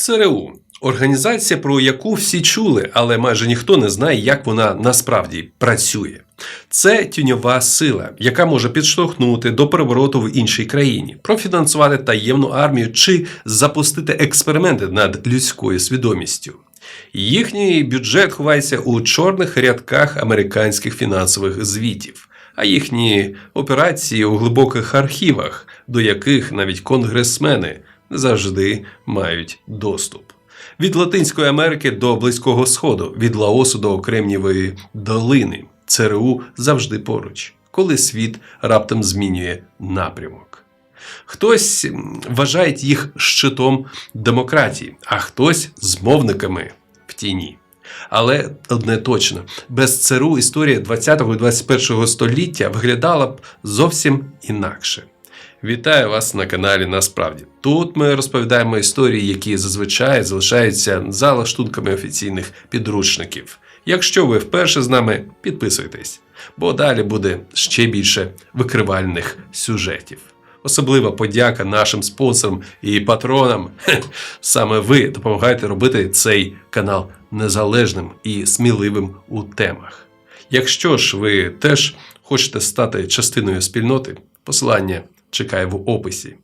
ЦРУ організація, про яку всі чули, але майже ніхто не знає, як вона насправді працює. Це тіньова сила, яка може підштовхнути до перевороту в іншій країні, профінансувати таємну армію чи запустити експерименти над людською свідомістю. Їхній бюджет ховається у чорних рядках американських фінансових звітів, а їхні операції у глибоких архівах, до яких навіть конгресмени завжди мають доступ. Від Латинської Америки до Близького Сходу, від Лаосу до Кремнівої долини. ЦРУ завжди поруч, коли світ раптом змінює напрямок. Хтось вважає їх щитом демократії, а хтось змовниками в тіні. Але одне точно, без ЦРУ історія 20-го і 21-го століття виглядала б зовсім інакше. Вітаю вас на каналі Насправді. Тут ми розповідаємо історії, які зазвичай залишаються за лаштунками офіційних підручників. Якщо ви вперше з нами, підписуйтесь, бо далі буде ще більше викривальних сюжетів. Особлива подяка нашим спонсорам і патронам. Саме ви допомагаєте робити цей канал незалежним і сміливим у темах. Якщо ж ви теж хочете стати частиною спільноти, посилання чекає в описі.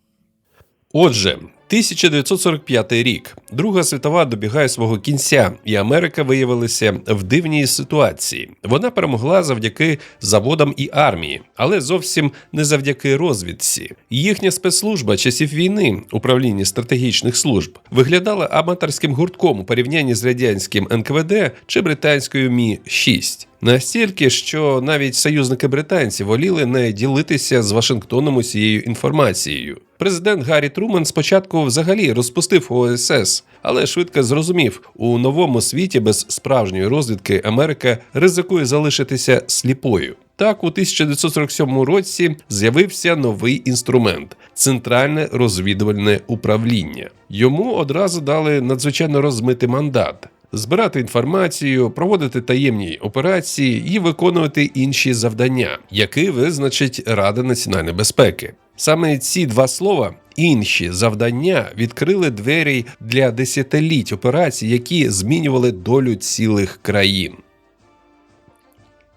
Отже, 1945 рік. Друга світова добігає свого кінця, і Америка виявилася в дивній ситуації. Вона перемогла завдяки заводам і армії, але зовсім не завдяки розвідці. Їхня спецслужба часів війни, управління стратегічних служб, виглядала аматорським гуртком у порівнянні з радянським НКВД чи британською Мі 6 Настільки, що навіть союзники британці воліли не ділитися з Вашингтоном усією інформацією. Президент Гаррі Труман спочатку взагалі розпустив ОСС, але швидко зрозумів, у новому світі без справжньої розвідки Америка ризикує залишитися сліпою. Так, у 1947 році з'явився новий інструмент центральне розвідувальне управління. Йому одразу дали надзвичайно розмитий мандат. Збирати інформацію, проводити таємні операції і виконувати інші завдання, які визначить Рада національної безпеки. Саме ці два слова інші завдання відкрили двері для десятиліть операцій, які змінювали долю цілих країн.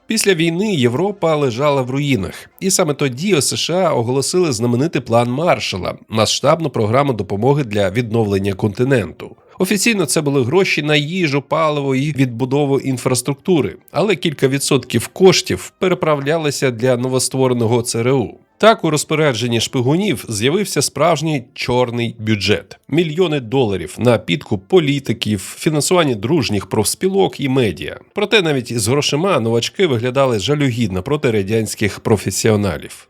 Після війни Європа лежала в руїнах, і саме тоді США оголосили знаменитий план Маршала масштабну програму допомоги для відновлення континенту. Офіційно це були гроші на їжу, паливо і відбудову інфраструктури, але кілька відсотків коштів переправлялися для новоствореного ЦРУ. Так, у розпорядженні шпигунів з'явився справжній чорний бюджет: мільйони доларів на підкуп політиків, фінансування дружніх профспілок і медіа. Проте навіть із грошима новачки виглядали жалюгідно проти радянських професіоналів.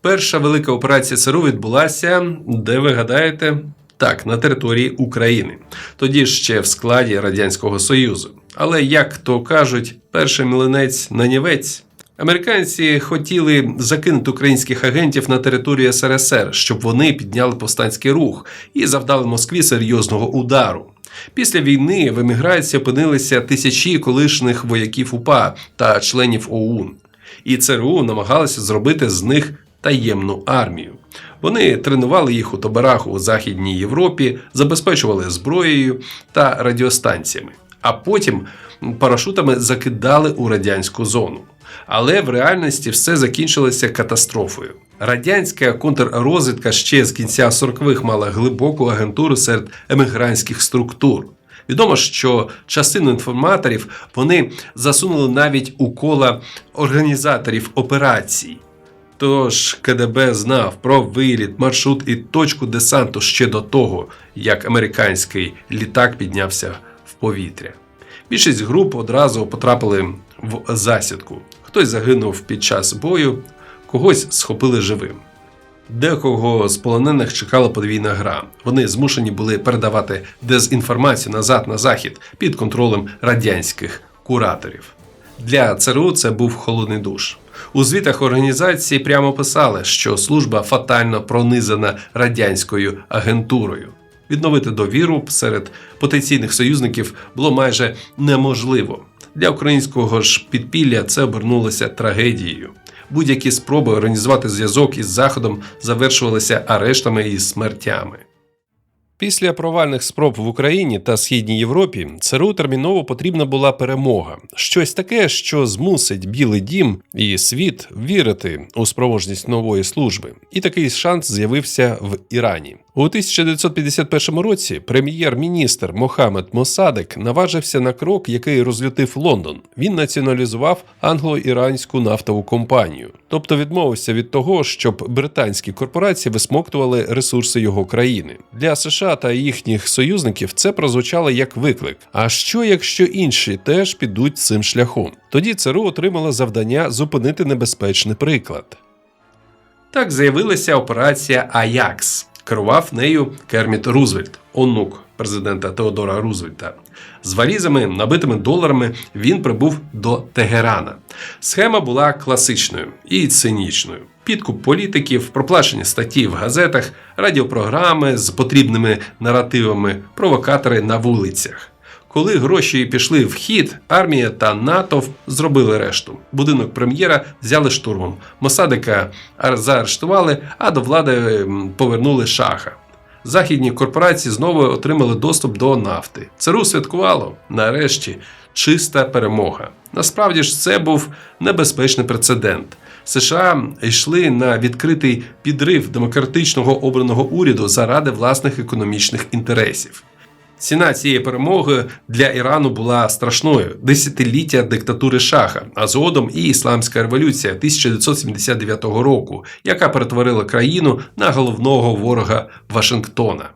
Перша велика операція ЦРУ відбулася, де ви гадаєте? Так, на території України, тоді ще в складі Радянського Союзу. Але як то кажуть, перший млинець нанівець. Американці хотіли закинути українських агентів на територію СРСР, щоб вони підняли повстанський рух і завдали Москві серйозного удару. Після війни в еміграції опинилися тисячі колишніх вояків УПА та членів ОУН. І ЦРУ намагалися зробити з них таємну армію. Вони тренували їх у таборах у Західній Європі, забезпечували зброєю та радіостанціями, а потім парашутами закидали у радянську зону. Але в реальності все закінчилося катастрофою. Радянська контррозвідка ще з кінця 40-х мала глибоку агентуру серед емігрантських структур. Відомо, що частину інформаторів вони засунули навіть у кола організаторів операцій. Тож КДБ знав про виліт, маршрут і точку десанту ще до того, як американський літак піднявся в повітря. Більшість груп одразу потрапили в засідку. Хтось загинув під час бою, когось схопили живим. Декого з полонених чекала подвійна гра. Вони змушені були передавати дезінформацію назад на захід під контролем радянських кураторів. Для ЦРУ це був холодний душ. У звітах організації прямо писали, що служба фатально пронизана радянською агентурою. Відновити довіру серед потенційних союзників було майже неможливо. Для українського ж підпілля це обернулося трагедією. Будь-які спроби організувати зв'язок із Заходом завершувалися арештами і смертями. Після провальних спроб в Україні та Східній Європі ЦРУ терміново потрібна була перемога, щось таке, що змусить Білий Дім і світ вірити у спроможність нової служби. І такий шанс з'явився в Ірані. У 1951 році прем'єр-міністр Мохамед Мосадек наважився на крок, який розлютив Лондон. Він націоналізував англо-іранську нафтову компанію, тобто відмовився від того, щоб британські корпорації висмоктували ресурси його країни. Для США та їхніх союзників це прозвучало як виклик. А що якщо інші теж підуть цим шляхом? Тоді ЦРУ отримала завдання зупинити небезпечний приклад. Так з'явилася операція Аякс. Керував нею Керміт Рузвельт, онук президента Теодора Рузвельта. З валізами, набитими доларами, він прибув до Тегерана. Схема була класичною і цинічною. Підкуп політиків, проплачені статті в газетах, радіопрограми з потрібними наративами, провокатори на вулицях. Коли гроші пішли в хід, армія та НАТО зробили решту. Будинок прем'єра взяли штурмом. Мосадика заарештували, а до влади повернули шаха. Західні корпорації знову отримали доступ до нафти. ЦРУ святкувало нарешті чиста перемога. Насправді ж це був небезпечний прецедент. США йшли на відкритий підрив демократичного обраного уряду заради власних економічних інтересів. Ціна цієї перемоги для Ірану була страшною десятиліття диктатури шаха, а згодом і ісламська революція 1979 року, яка перетворила країну на головного ворога Вашингтона.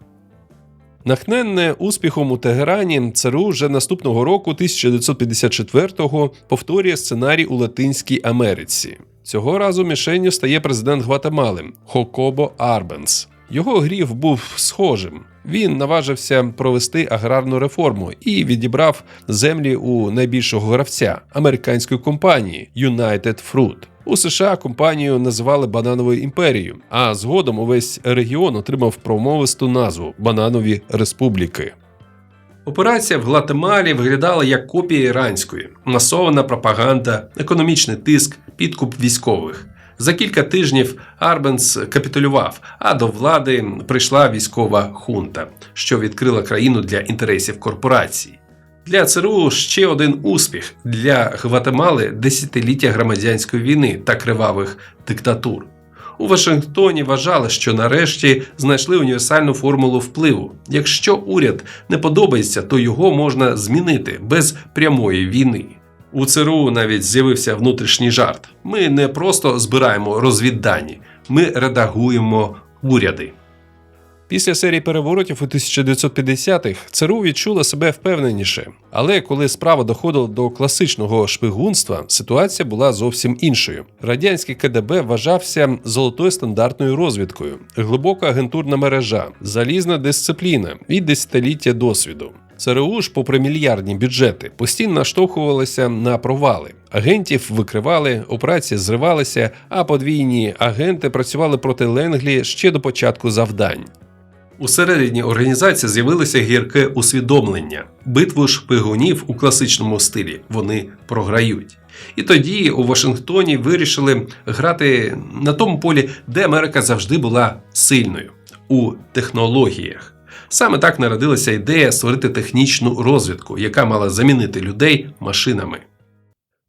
Нахненне успіхом у Тегерані ЦРУ вже наступного року, 1954-го, повторює сценарій у Латинській Америці. Цього разу мішенню стає президент Гватемали Хокобо Арбенс. Його гріх був схожим. Він наважився провести аграрну реформу і відібрав землі у найбільшого гравця американської компанії United Fruit. У США компанію називали банановою імперією, а згодом увесь регіон отримав промовисту назву Бананові Республіки. Операція в Гватемалі виглядала як копія іранської: масована пропаганда, економічний тиск, підкуп військових. За кілька тижнів Арбенс капітулював, а до влади прийшла військова хунта, що відкрила країну для інтересів корпорацій. Для ЦРУ ще один успіх для Гватемали десятиліття громадянської війни та кривавих диктатур. У Вашингтоні вважали, що нарешті знайшли універсальну формулу впливу. Якщо уряд не подобається, то його можна змінити без прямої війни. У ЦРУ навіть з'явився внутрішній жарт. Ми не просто збираємо розвіддані, ми редагуємо уряди. Після серії переворотів у 1950-х ЦРУ відчула себе впевненіше. Але коли справа доходила до класичного шпигунства, ситуація була зовсім іншою. Радянський КДБ вважався золотою стандартною розвідкою, глибока агентурна мережа, залізна дисципліна і десятиліття досвіду. ЦРУ ж, попри мільярдні бюджети, постійно наштовхувалися на провали. Агентів викривали, операції зривалися, а подвійні агенти працювали проти Ленглі ще до початку завдань. Усередині організації з'явилося гірке усвідомлення. Битву шпигунів у класичному стилі вони програють. І тоді у Вашингтоні вирішили грати на тому полі, де Америка завжди була сильною у технологіях. Саме так народилася ідея створити технічну розвідку, яка мала замінити людей машинами.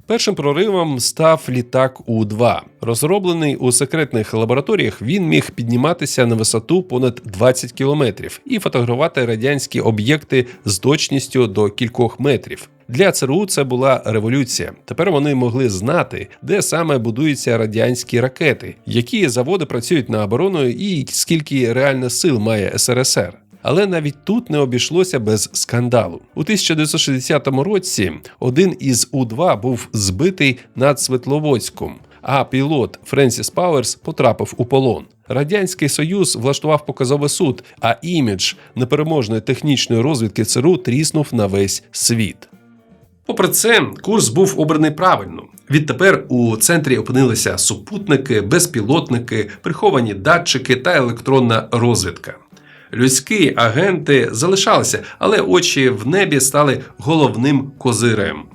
Першим проривом став літак У-2. Розроблений у секретних лабораторіях, він міг підніматися на висоту понад 20 кілометрів і фотографувати радянські об'єкти з точністю до кількох метрів. Для ЦРУ це була революція. Тепер вони могли знати, де саме будуються радянські ракети, які заводи працюють на оборону і скільки реально сил має СРСР. Але навіть тут не обійшлося без скандалу. У 1960 році один із У-2 був збитий над Светловодськом, а пілот Френсіс Пауерс потрапив у полон. Радянський Союз влаштував показовий суд, а імідж непереможної технічної розвідки ЦРУ тріснув на весь світ. Попри це, курс був обраний правильно. Відтепер у центрі опинилися супутники, безпілотники, приховані датчики та електронна розвідка. Людські агенти залишалися, але очі в небі стали головним козирем.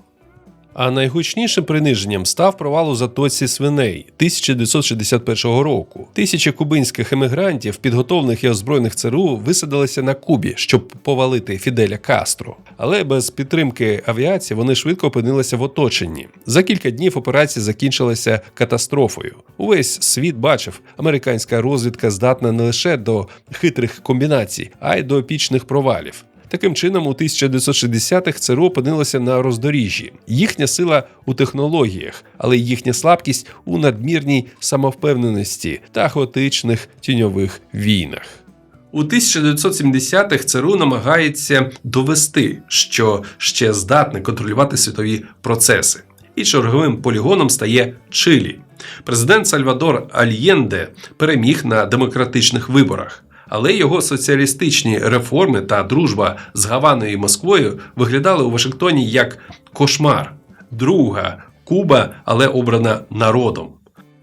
А найгучнішим приниженням став провал у затоці свиней 1961 року. Тисячі кубинських емігрантів, підготовлених і озброєних ЦРУ, висадилися на Кубі, щоб повалити Фіделя Кастро. Але без підтримки авіації вони швидко опинилися в оточенні. За кілька днів операція закінчилася катастрофою. Увесь світ бачив, американська розвідка здатна не лише до хитрих комбінацій, а й до епічних провалів. Таким чином, у 1960-х ЦРУ опинилося на роздоріжжі. Їхня сила у технологіях, але їхня слабкість у надмірній самовпевненості та хаотичних тіньових війнах. У 1970-х ЦРУ намагається довести, що ще здатне контролювати світові процеси. І черговим полігоном стає Чилі. Президент Сальвадор Альєнде переміг на демократичних виборах. Але його соціалістичні реформи та дружба з Гаваною і Москвою виглядали у Вашингтоні як кошмар, друга Куба, але обрана народом.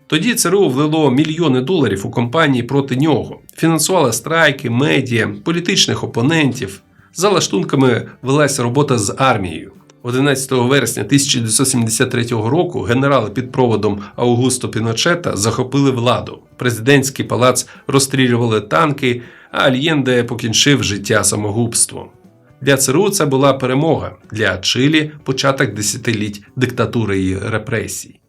Тоді ЦРУ влило мільйони доларів у компанії проти нього, фінансувало страйки, медіа, політичних опонентів. За лаштунками велася робота з армією. 11 вересня 1973 року генерали під проводом Аугусто Піночета захопили владу. Президентський палац розстрілювали танки, а Альєнде покінчив життя самогубством. Для ЦРУ це була перемога, для Чилі початок десятиліть диктатури і репресій.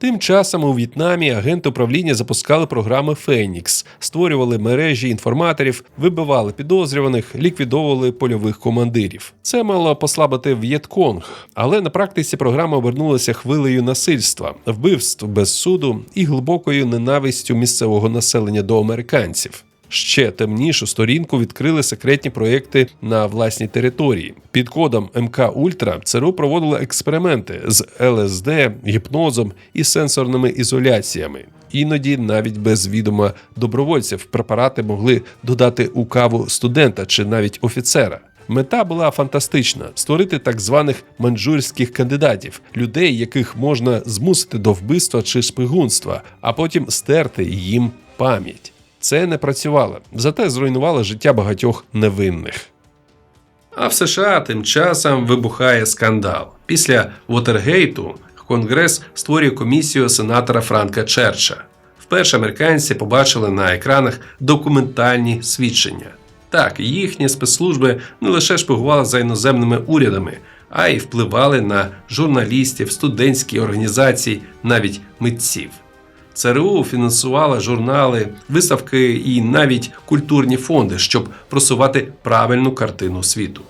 Тим часом у В'єтнамі агент управління запускали програми Фенікс, створювали мережі інформаторів, вибивали підозрюваних, ліквідовували польових командирів. Це мало послабити В'єтконг, але на практиці програма обернулася хвилею насильства, вбивств без суду і глибокою ненавистю місцевого населення до американців. Ще темнішу сторінку відкрили секретні проекти на власній території. Під кодом МК Ультра ЦРУ проводило експерименти з ЛСД, гіпнозом і сенсорними ізоляціями. Іноді навіть без відома добровольців препарати могли додати у каву студента чи навіть офіцера. Мета була фантастична: створити так званих манджурських кандидатів, людей, яких можна змусити до вбивства чи шпигунства, а потім стерти їм пам'ять. Це не працювало, зате зруйнувало життя багатьох невинних. А в США тим часом вибухає скандал. Після Вотергейту Конгрес створює комісію сенатора Франка Черча. Вперше американці побачили на екранах документальні свідчення. Так, їхні спецслужби не лише шпигували за іноземними урядами, а й впливали на журналістів, студентські організації, навіть митців. ЦРУ фінансувала журнали, виставки і навіть культурні фонди, щоб просувати правильну картину світу.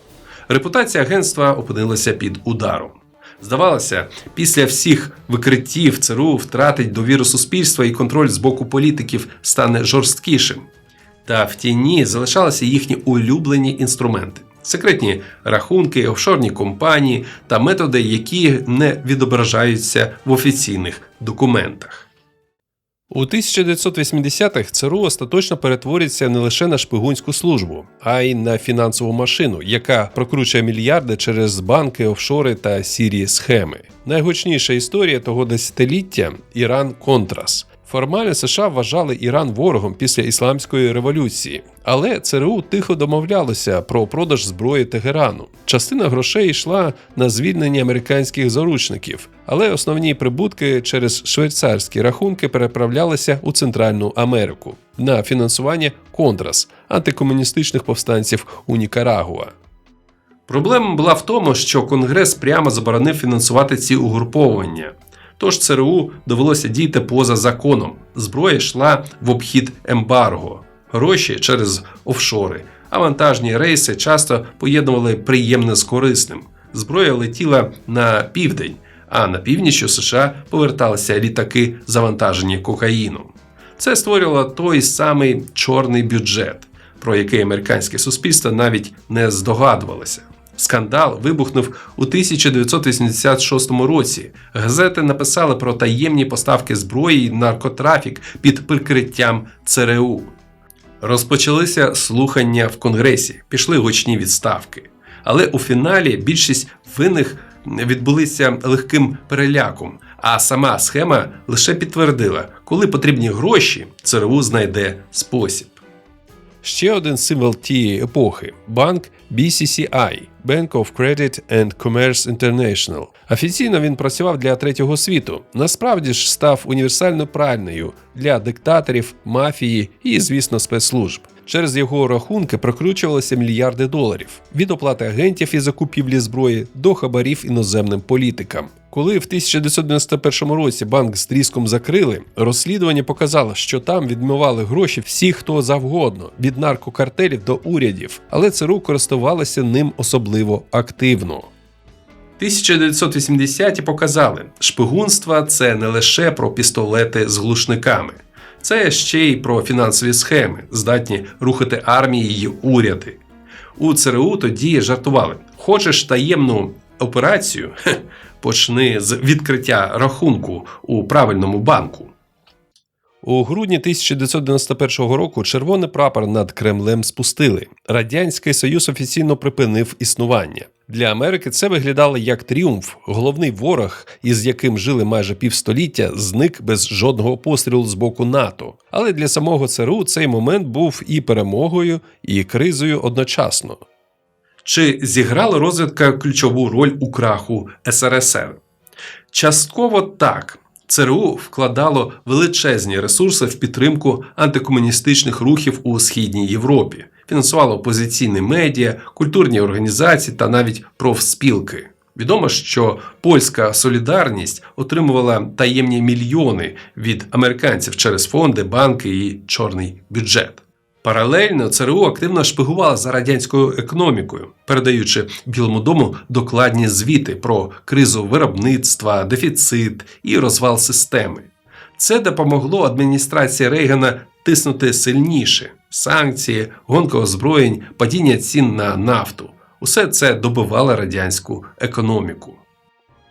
Репутація агентства опинилася під ударом. Здавалося, після всіх викриттів ЦРУ втратить довіру суспільства і контроль з боку політиків стане жорсткішим. Та в тіні залишалися їхні улюблені інструменти. Секретні рахунки, офшорні компанії та методи, які не відображаються в офіційних документах. У 1980-х ЦРУ остаточно перетвориться не лише на шпигунську службу, а й на фінансову машину, яка прокручує мільярди через банки, офшори та сірі схеми. Найгучніша історія того десятиліття Іран Контрас. Формально США вважали Іран ворогом після ісламської революції, але ЦРУ тихо домовлялося про продаж зброї Тегерану. Частина грошей йшла на звільнення американських заручників, але основні прибутки через швейцарські рахунки переправлялися у Центральну Америку на фінансування Контрас антикомуністичних повстанців у Нікарагуа. Проблема була в тому, що Конгрес прямо заборонив фінансувати ці угруповання. Тож ЦРУ довелося діяти поза законом. Зброя йшла в обхід ембарго, гроші через офшори, а вантажні рейси часто поєднували приємне з корисним. Зброя летіла на південь, а на північ у США поверталися літаки, завантажені кокаїном. Це створювало той самий чорний бюджет, про який американське суспільство навіть не здогадувалося. Скандал вибухнув у 1986 році. Газети написали про таємні поставки зброї і наркотрафік під прикриттям ЦРУ. Розпочалися слухання в Конгресі, пішли гучні відставки. Але у фіналі більшість винних відбулися легким переляком, а сама схема лише підтвердила, коли потрібні гроші, ЦРУ знайде спосіб. Ще один символ тієї епохи банк BCCI – Bank of Credit and Commerce International. Офіційно він працював для третього світу. Насправді ж став універсально пральною для диктаторів, мафії і, звісно, спецслужб. Через його рахунки прокручувалися мільярди доларів від оплати агентів і закупівлі зброї до хабарів іноземним політикам. Коли в 1991 році банк з тріском закрили, розслідування показало, що там відмивали гроші всі, хто завгодно, від наркокартелів до урядів, але ЦРУ користувалося ним особливо активно. 1980-ті показали, шпигунство це не лише про пістолети з глушниками, це ще й про фінансові схеми, здатні рухати армії й уряди. У ЦРУ тоді жартували: хочеш таємну операцію? Хе, почни з відкриття рахунку у правильному банку. У грудні 1991 року червоний прапор над Кремлем спустили. Радянський Союз офіційно припинив існування. Для Америки це виглядало як тріумф. Головний ворог, із яким жили майже півстоліття, зник без жодного пострілу з боку НАТО. Але для самого ЦРУ цей момент був і перемогою, і кризою одночасно. Чи зіграла розвідка ключову роль у краху СРСР? Частково так. ЦРУ вкладало величезні ресурси в підтримку антикомуністичних рухів у східній Європі, фінансувало опозиційні медіа, культурні організації та навіть профспілки. Відомо, що польська солідарність отримувала таємні мільйони від американців через фонди, банки і чорний бюджет. Паралельно ЦРУ активно шпигувала за радянською економікою, передаючи Білому дому докладні звіти про кризу виробництва, дефіцит і розвал системи. Це допомогло адміністрації Рейгана тиснути сильніше: санкції, гонка озброєнь, падіння цін на нафту. Усе це добивало радянську економіку.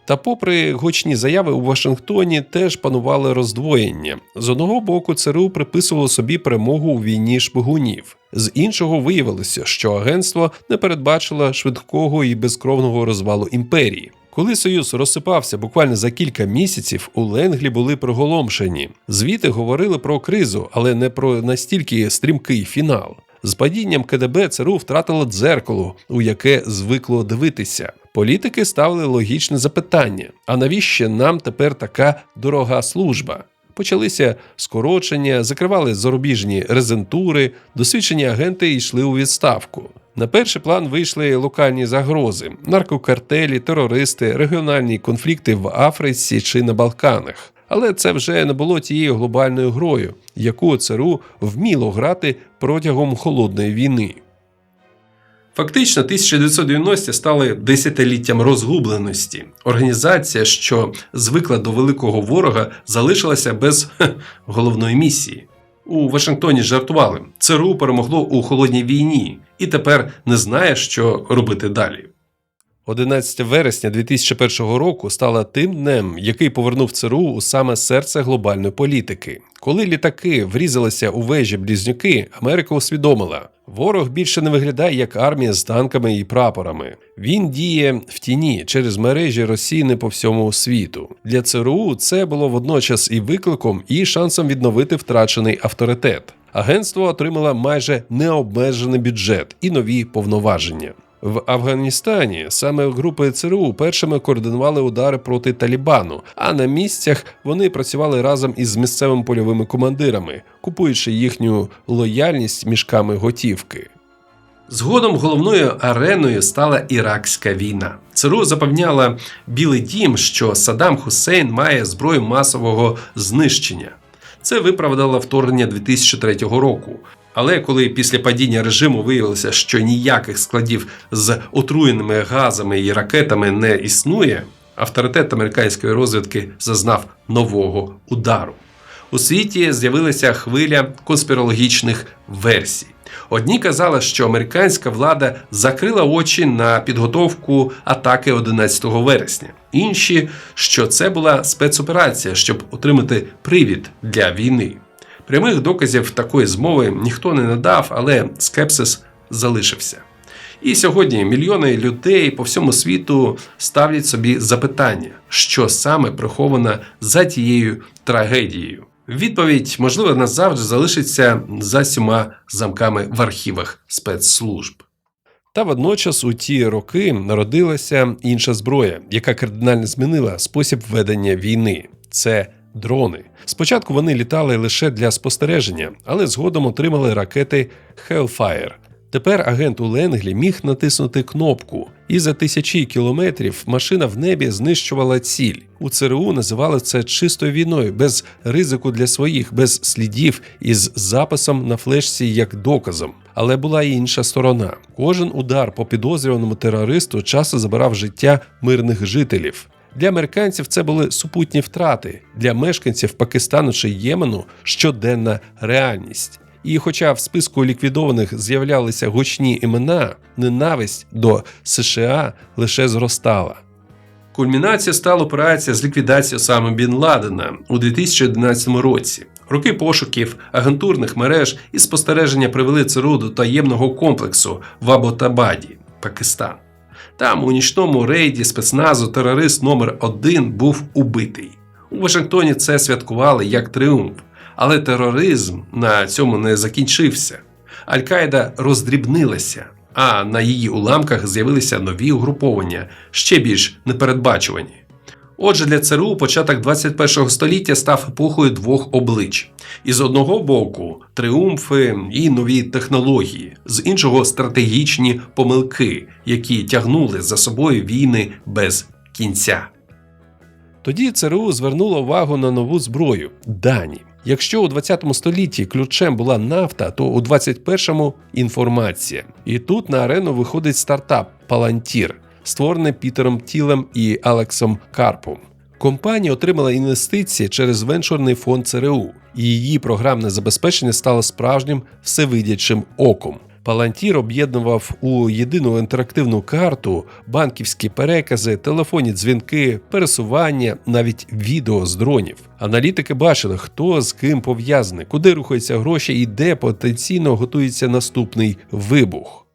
Та, попри гучні заяви у Вашингтоні, теж панували роздвоєння. З одного боку, ЦРУ приписувало собі перемогу у війні шпигунів. З іншого виявилося, що агентство не передбачило швидкого і безкровного розвалу імперії. Коли союз розсипався буквально за кілька місяців, у Ленглі були приголомшені. Звіти говорили про кризу, але не про настільки стрімкий фінал. З падінням КДБ ЦРУ втратило дзеркало, у яке звикло дивитися. Політики ставили логічне запитання: а навіщо нам тепер така дорога служба? Почалися скорочення, закривали зарубіжні резентури, досвідчені агенти йшли у відставку. На перший план вийшли локальні загрози: наркокартелі, терористи, регіональні конфлікти в Африці чи на Балканах. Але це вже не було тією глобальною грою, яку ЦРУ вміло грати протягом холодної війни. Фактично, 1990-ті стали десятиліттям розгубленості. Організація, що звикла до великого ворога, залишилася без хе, головної місії. У Вашингтоні жартували. ЦРУ перемогло у холодній війні і тепер не знає, що робити далі. 11 вересня 2001 року стало тим днем, який повернув ЦРУ у саме серце глобальної політики. Коли літаки врізалися у вежі близнюки, Америка усвідомила, ворог більше не виглядає як армія з танками і прапорами. Він діє в тіні через мережі Росії по всьому світу. Для ЦРУ це було водночас і викликом, і шансом відновити втрачений авторитет. Агентство отримало майже необмежений бюджет і нові повноваження. В Афганістані саме групи ЦРУ першими координували удари проти Талібану, а на місцях вони працювали разом із місцевими польовими командирами, купуючи їхню лояльність мішками готівки. Згодом головною ареною стала Іракська війна. ЦРУ запевняла Білий Дім, що Саддам Хусейн має зброю масового знищення. Це виправдало вторгнення 2003 року. Але коли після падіння режиму виявилося, що ніяких складів з отруєними газами і ракетами не існує, авторитет американської розвідки зазнав нового удару. У світі з'явилася хвиля конспірологічних версій. Одні казали, що американська влада закрила очі на підготовку атаки 11 вересня. Інші, що це була спецоперація, щоб отримати привід для війни. Прямих доказів такої змови ніхто не надав, але скепсис залишився. І сьогодні мільйони людей по всьому світу ставлять собі запитання, що саме приховано за тією трагедією. Відповідь, можливо, назавжди залишиться за сіма замками в архівах спецслужб. Та водночас у ті роки народилася інша зброя, яка кардинально змінила спосіб ведення війни. Це дрони. Спочатку вони літали лише для спостереження, але згодом отримали ракети Hellfire. Тепер агент у Ленглі міг натиснути кнопку, і за тисячі кілометрів машина в небі знищувала ціль. У ЦРУ називали це чистою війною, без ризику для своїх, без слідів із записом на флешці як доказом. Але була і інша сторона. Кожен удар по підозрюваному терористу часто забирав життя мирних жителів. Для американців це були супутні втрати, для мешканців Пакистану чи Ємену щоденна реальність. І, хоча в списку ліквідованих з'являлися гучні імена, ненависть до США лише зростала. Кульмінацією стала операція з ліквідації Осами Бін Ладена у 2011 році. Роки пошуків, агентурних мереж і спостереження привели ЦРУ до таємного комплексу в Аботабаді, Пакистан. Там, у нічному рейді спецназу, терорист номер 1 був убитий. У Вашингтоні це святкували як тріумф. Але тероризм на цьому не закінчився. Аль-Каїда роздрібнилася, а на її уламках з'явилися нові угруповання, ще більш непередбачувані. Отже, для ЦРУ початок 21 століття став епохою двох облич: із одного боку тріумфи і нові технології, з іншого стратегічні помилки, які тягнули за собою війни без кінця. Тоді ЦРУ звернуло увагу на нову зброю дані. Якщо у 20 столітті ключем була нафта, то у 21-му – інформація. І тут на арену виходить стартап Palantir, створений Пітером Тілем і Алексом Карпом. Компанія отримала інвестиції через венчурний фонд ЦРУ, і її програмне забезпечення стало справжнім всевидячим оком. Палантір об'єднував у єдину інтерактивну карту банківські перекази, телефонні дзвінки, пересування, навіть відео з дронів. Аналітики бачили, хто з ким пов'язаний, куди рухаються гроші і де потенційно готується наступний вибух.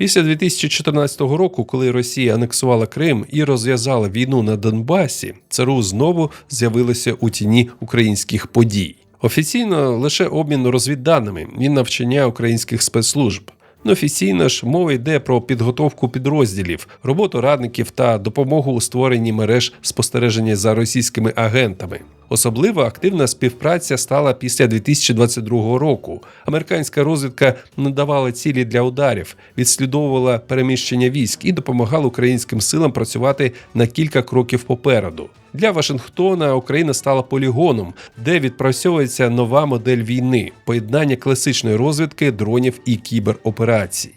Після 2014 року, коли Росія анексувала Крим і розв'язала війну на Донбасі, ЦРУ знову з'явилося у тіні українських подій. Офіційно лише обмін розвідданими і навчання українських спецслужб. Неофіційно ж мова йде про підготовку підрозділів, роботу радників та допомогу у створенні мереж спостереження за російськими агентами. Особливо активна співпраця стала після 2022 року. Американська розвідка надавала цілі для ударів, відслідовувала переміщення військ і допомагала українським силам працювати на кілька кроків попереду. Для Вашингтона Україна стала полігоном, де відпрацьовується нова модель війни, поєднання класичної розвідки, дронів і кібероперацій.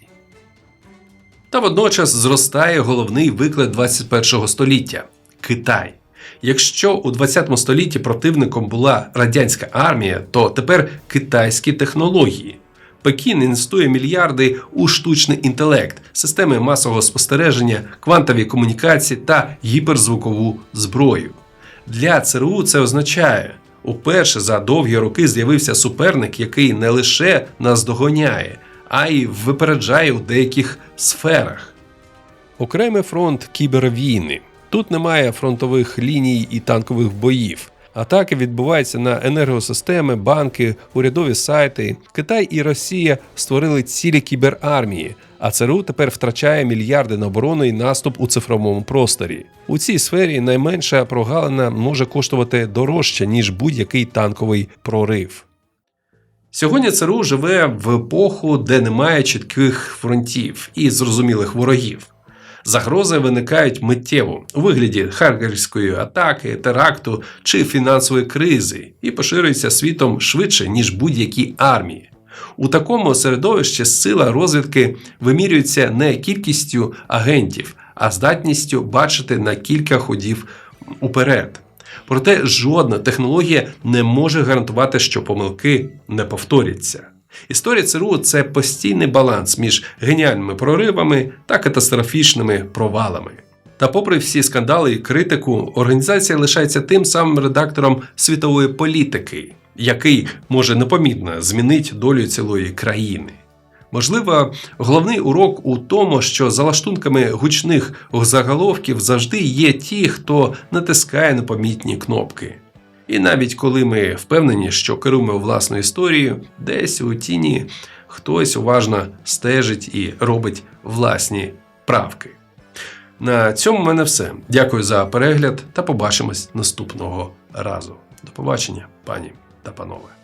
Та водночас зростає головний виклик 21 століття Китай. Якщо у 20 столітті противником була радянська армія, то тепер китайські технології. Пекін інвестує мільярди у штучний інтелект, системи масового спостереження, квантові комунікації та гіперзвукову зброю. Для ЦРУ це означає, уперше за довгі роки з'явився суперник, який не лише нас доганяє, а й випереджає у деяких сферах. Окремий фронт кібервійни. Тут немає фронтових ліній і танкових боїв. Атаки відбуваються на енергосистеми, банки, урядові сайти. Китай і Росія створили цілі кіберармії, а ЦРУ тепер втрачає мільярди на оборону і наступ у цифровому просторі. У цій сфері найменша прогалина може коштувати дорожче ніж будь-який танковий прорив. Сьогодні ЦРУ живе в епоху, де немає чітких фронтів і зрозумілих ворогів. Загрози виникають миттєво у вигляді харкерської атаки, теракту чи фінансової кризи і поширюються світом швидше ніж будь-які армії. У такому середовищі сила розвідки вимірюється не кількістю агентів, а здатністю бачити на кілька ходів уперед. Проте жодна технологія не може гарантувати, що помилки не повторяться. Історія ЦРУ це постійний баланс між геніальними проривами та катастрофічними провалами. Та, попри всі скандали і критику, організація лишається тим самим редактором світової політики, який може непомітно змінити долю цілої країни. Можливо, головний урок у тому, що за лаштунками гучних заголовків завжди є ті, хто натискає непомітні кнопки. І навіть коли ми впевнені, що керуємо власною історією, десь у тіні хтось уважно стежить і робить власні правки. На цьому в мене все. Дякую за перегляд та побачимось наступного разу. До побачення, пані та панове.